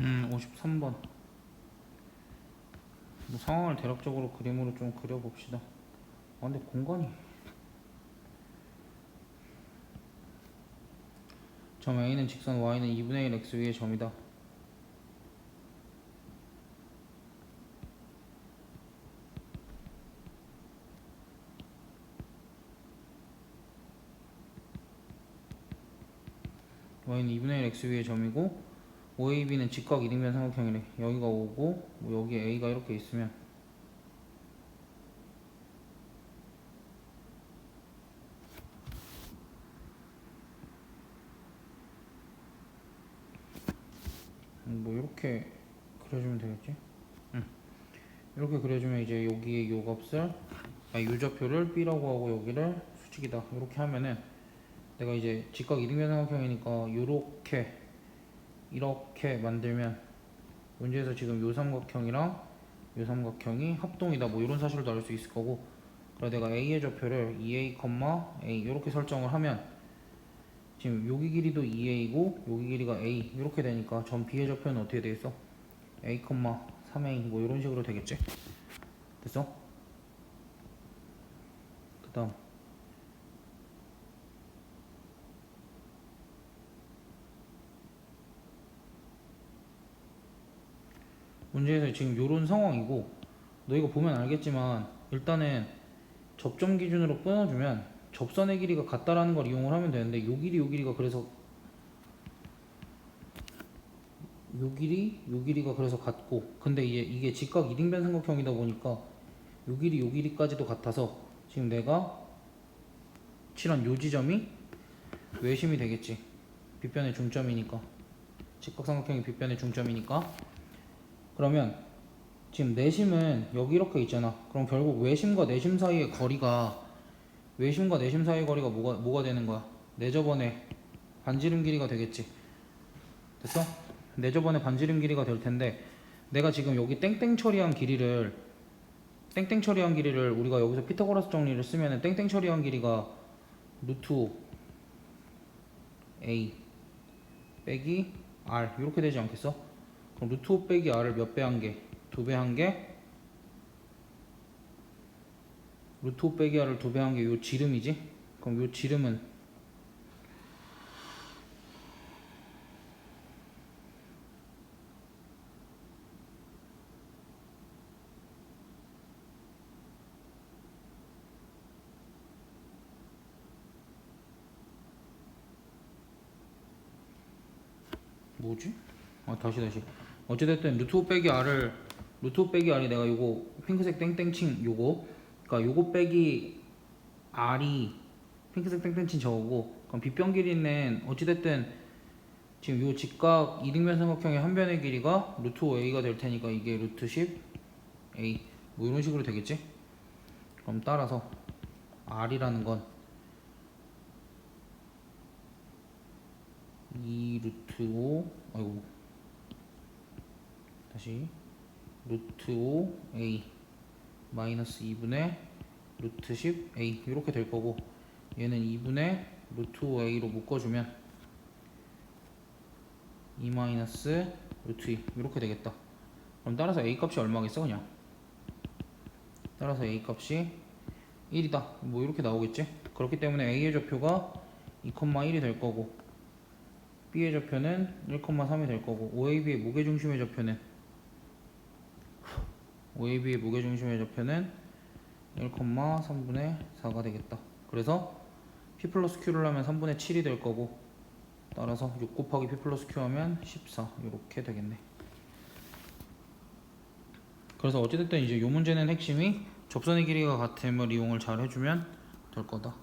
음, 53번. 뭐 상황을 대략적으로 그림으로 좀 그려봅시다. 아, 근데 공간이. 점 A는 직선 Y는 2분의 1 X 위의 점이다. Y는 2분의 1 X 위의 점이고 OAB는 직각 이등변 삼각형이래. 여기가 O고 뭐 여기 A가 이렇게 있으면 음, 뭐 이렇게 그려주면 되겠지? 응. 이렇게 그려주면 이제 여기에 요 값을 아, 유좌표를 B라고 하고 여기를 수직이다. 이렇게 하면은 내가 이제 직각 이등변 삼각형이니까 요렇게 이렇게 만들면 문제에서 지금 요 삼각형이랑 요 삼각형이 합동이다 뭐 이런 사실도 알 수 있을 거고 그래서 내가 A의 좌표를 2A, A 이렇게 설정을 하면 지금 여기 길이도 2A고 여기 길이가 A 이렇게 되니까 점 B의 좌표는 어떻게 되겠어? A, 3A 뭐 이런 식으로 되겠지? 됐어? 그 다음 문제에서 지금 요런 상황이고 너 이거 보면 알겠지만 일단은 접점 기준으로 끊어주면 접선의 길이가 같다라는 걸 이용을 하면 되는데 요 길이 요 길이가 그래서 요 길이 요 길이가 그래서 같고 근데 이게 이게 직각 이등변 삼각형이다 보니까 요 길이 요 길이까지도 같아서 지금 내가 칠한 요 지점이 외심이 되겠지. 빗변의 중점이니까. 직각 삼각형이 빗변의 중점이니까 그러면 지금 내심은 여기 이렇게 있잖아. 그럼 결국 외심과 내심 사이의 거리가 외심과 내심 사이의 거리가 뭐가 뭐가 되는 거야? 내 저번에 반지름 길이가 되겠지. 됐어? 내 저번에 반지름 길이가 될 텐데 내가 지금 여기 땡땡 처리한 길이를 땡땡 처리한 길이를 우리가 여기서 피타고라스 정리를 쓰면은 땡땡 처리한 길이가 루트 5 a 빼기 r 이렇게 되지 않겠어? 루트 5 빼기 r을 몇 배한 게? 두배한 게? 루트 5 빼기 r을 두 배 한 게 요 지름이지? 그럼 요 지름은 뭐지? 아 다시 다시 어찌됐든 루트 5 빼기 r을 루트 5 빼기 r이 내가 요거 핑크색 땡땡칭 요거 그러니까 요거 빼기 r이 핑크색 땡땡칭 저거고 그럼 빗변 길이는 어찌됐든 지금 요 직각 이등변 삼각형의 한 변의 길이가 루트 5a가 될 테니까 이게 루트 10 a 뭐 이런 식으로 되겠지? 그럼 따라서 r이라는 건 2 루트 5 아이고 다시 루트 5 a. 마이너스 2분의 루트 10 a. 이렇게 될 거고 얘는 2분의 루트 5 a로 묶어주면 2 마이너스 루트 2 이렇게 되겠다. 그럼 따라서 a 값이 얼마겠어 그냥? 따라서 a 값이 1이다. 뭐 이렇게 나오겠지? 그렇기 때문에 a의 좌표가 2,1이 될 거고 B의 좌표는 1,3이 될 거고 OAB의 무게중심의 좌표는 OAB의 무게중심의 좌표는 1,3분의 4가 되겠다. 그래서 P 플러스 Q를 하면 3분의 7이 될 거고 따라서 6 곱하기 P 플러스 Q 하면 14 이렇게 되겠네. 그래서 어찌됐든 이제 이 문제는 핵심이 접선의 길이가 같음을 이용을 잘 해주면 될 거다.